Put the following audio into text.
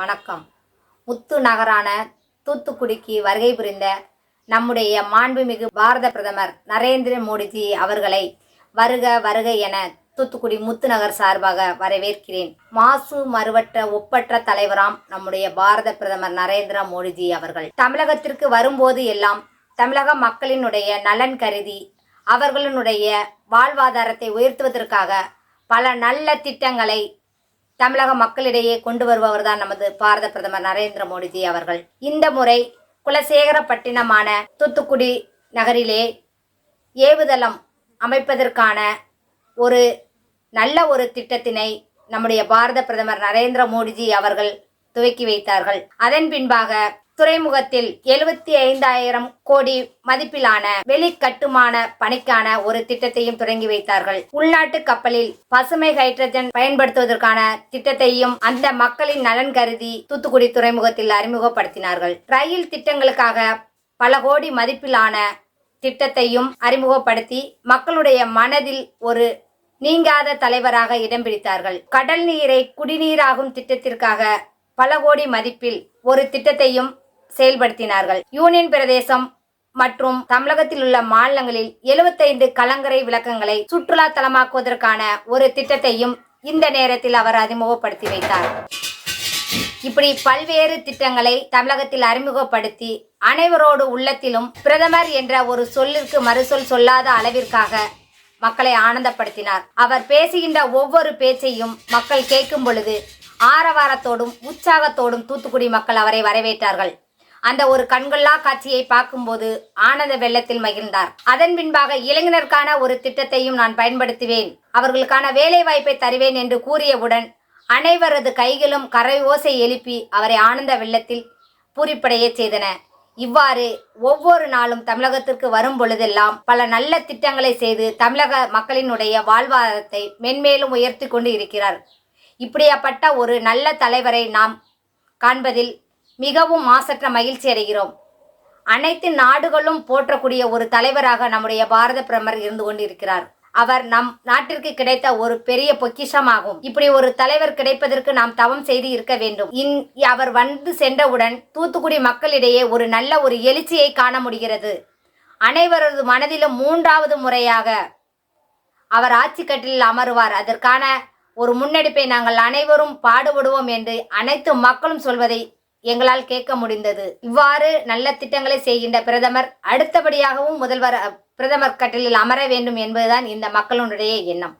வணக்கம். முத்து நகரான தூத்துக்குடிக்கு வருகை புரிந்த நம்முடைய மாண்புமிகு பாரத பிரதமர் நரேந்திர மோடிஜி அவர்களை வருக வருக என தூத்துக்குடி முத்து நகர் சார்பாக வரவேற்கிறேன். மாசு மறுவற்ற ஒப்பற்ற தலைவராம் நம்முடைய பாரத பிரதமர் நரேந்திர மோடிஜி அவர்கள். தமிழகத்திற்கு வரும்போது எல்லாம் தமிழக மக்களினுடைய நலன் கருதி அவர்களினுடைய வாழ்வாதாரத்தை உயர்த்துவதற்காக பல நல்ல திட்டங்களை தமிழக மக்களிடையே கொண்டு வருபவர் தான் நமது பாரத பிரதமர் நரேந்திர மோடிஜி அவர்கள். இந்த முறை குலசேகரப்பட்டினமான தூத்துக்குடி நகரிலே ஏவுதளம் அமைப்பதற்கான ஒரு நல்ல ஒரு திட்டத்தினை நம்முடைய பாரத பிரதமர் நரேந்திர மோடிஜி அவர்கள் துவக்கி வைத்தார்கள். அதன் பின்பாக துறைமுகத்தில் எழுபத்தி ஐந்தாயிரம் கோடி மதிப்பிலான வெளி கட்டுமான பணிக்கான ஒரு திட்டத்தையும் தொடங்கி வைத்தார்கள். உள்நாட்டு கப்பலில் பசுமை ஹைட்ரஜன் பயன்படுத்துவதற்கான திட்டத்தையும் அந்த மக்களின் நலன் கருதி தூத்துக்குடி துறைமுகத்தில் அறிமுகப்படுத்தினார்கள். ரயில் திட்டங்களுக்காக பல கோடி மதிப்பிலான திட்டத்தையும் அறிமுகப்படுத்தி மக்களுடைய மனதில் ஒரு நீங்காத தலைவராக இடம் பிடித்தார்கள். கடல் நீரை குடிநீராகும் திட்டத்திற்காக பல கோடி மதிப்பில் ஒரு திட்டத்தையும் செயல்படுத்தினார்கள். யூனியன் பிரதேசம் மற்றும் தமிழகத்தில் உள்ள மாநிலங்களில் 75 கலங்கரை விளக்கங்களை சுற்றுலா தலமாக்குவதற்கான ஒரு திட்டத்தையும் இந்த நேரத்தில் அவர் அறிமுகப்படுத்தி வைத்தார். இப்படி பல்வேறு திட்டங்களை தமிழகத்தில் அறிமுகப்படுத்தி அனைவரோடு உள்ளத்திலும் பிரதமர் என்ற ஒரு சொல்லிற்கு மறுசொல் சொல்லாத அளவிற்காக மக்களை ஆனந்தப்படுத்தினார். அவர் பேசுகின்ற ஒவ்வொரு பேச்சையும் மக்கள் கேட்கும் பொழுது ஆரவாரத்தோடும் உற்சாகத்தோடும் தூத்துக்குடி மக்கள் அவரை வரவேற்றார்கள். அந்த ஒரு கண்கொள்ளா காட்சியை பார்க்கும்போது ஆனந்த வெள்ளத்தில் மகிழ்ந்தார். அதன் பின்பாக இளைஞருக்கான ஒரு திட்டத்தையும் நான் பயன்படுத்துவேன். அவர்களுக்கான வேலை வாய்ப்பை தருவேன் என்று கூறியவுடன் அனைவரது கைகளும் கரை ஓசை எழுப்பி அவரை ஆனந்த வெள்ளத்தில் பூரிப்படையச் செய்தன. இவ்வாறு ஒவ்வொரு நாளும் தமிழகத்திற்கு வரும் பொழுதெல்லாம் பல நல்ல திட்டங்களை செய்து தமிழக மக்களினுடைய வாழ்வாதாரத்தை மென்மேலும் உயர்த்தி கொண்டு இருக்கிறார். இப்படியாப்பட்ட ஒரு நல்ல தலைவரை நாம் காண்பதில் மிகவும் மாசற்ற மகிழ்ச்சி அடைகிறோம். அனைத்து நாடுகளும் போற்றக்கூடிய ஒரு தலைவராக நம்முடைய பாரத பிரதமர் இருந்து கொண்டிருக்கிறார். அவர் நம் நாட்டிற்கு கிடைத்த ஒரு பெரிய பொக்கிஷமாகும். இப்படி ஒரு தலைவர் கிடைப்பதற்கு நாம் தவம் செய்து இருக்க வேண்டும். இன் அவர் வந்து சென்றவுடன் தூத்துக்குடி மக்களிடையே ஒரு நல்ல ஒரு எழுச்சியை காண முடிகிறது. அனைவரது மனதிலும் மூன்றாவது முறையாக அவர் ஆட்சி கட்டிலில் அமருவார். அதற்கான ஒரு முன்னெடுப்பை நாங்கள் அனைவரும் பாடுபடுவோம் என்று அனைத்து மக்களும் சொல்வதை எங்களால் கேட்க முடிந்தது. இவ்வாறு நல்ல திட்டங்களை செய்கின்ற பிரதமர் அடுத்தபடியாகவும் முதல்வர் பிரதமர் கட்டிலில் அமர வேண்டும் என்பதுதான் இந்த மக்களுடைய எண்ணம்.